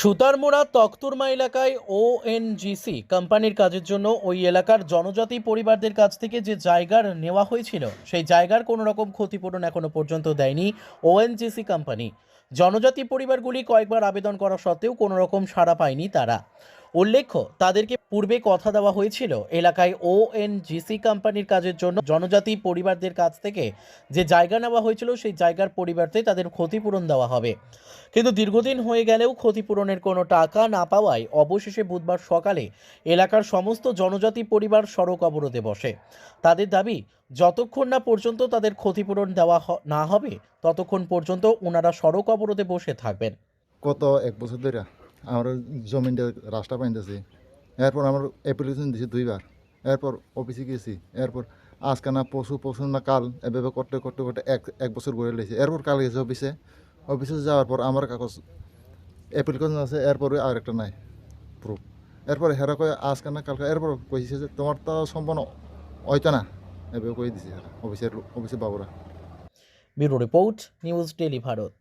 সুতারমোড়া তক্তুরমা এলাকায় ওএনজিসি কোম্পানির কাজের জন্য ওই এলাকার জনজাতি পরিবারদের কাছ থেকে যে জায়গার নেওয়া হয়েছিল, সেই জায়গার কোনো রকম ক্ষতিপূরণ এখনও পর্যন্ত দেয়নি ওএনজিসি কোম্পানি। জনজাতি পরিবারগুলি কয়েকবার আবেদন করা সত্ত্বেও কোনো রকম সাড়া পায়নি তারা। উল্লেখ্য, তাদেরকে পূর্বে কথা দেওয়া হয়েছিল, এলাকায় ওএনজিসি কোম্পানির কাজের জন্য জনজাতি পরিবারদের কাছ থেকে যে জায়গা নেওয়া হয়েছিল, সেই জায়গার পরিবর্তে তাদের ক্ষতিপূরণ দেওয়া হবে। কিন্তু দীর্ঘদিন হয়ে গেলেও ক্ষতিপূরণের কোনো টাকা না পাওয়ায় অবশেষে বুধবার সকালে এলাকার সমস্ত জনজাতি পরিবার সড়ক অবরোধে বসে। তাদের দাবি, যতক্ষণ না পর্যন্ত তাদের ক্ষতিপূরণ দেওয়া না হবে, ততক্ষণ পর্যন্ত ওনারা সড়ক অবরোধে বসে থাকবেন। কত? এক বছর ধরে আমার জমিনটা রাস্তা পাইতেছি এরপর আমার অ্যাপ্লিকেশন দিয়েছি দুইবার। এরপর অফিসে গেছি। এরপর আজকে না পশু পশু না কাল, এভাবে করতে করতে করতে এক এক বছর ঘুরে লেগেছে। এরপর কাল গেছে অফিসে অফিসে যাওয়ার পর আমার কাগজ অ্যাপ্লিকেশন আছে, এরপরে আর একটা নাই। প্রুফ এরপর হেরা কয়ে আজকে না কালকে এরপর কইছে যে, তোমার তো সম্পন্ন হইতো না। এভাবে কই দিছে অফিসের অফিসের বাবুরা। Bureau report, news daily Bharat.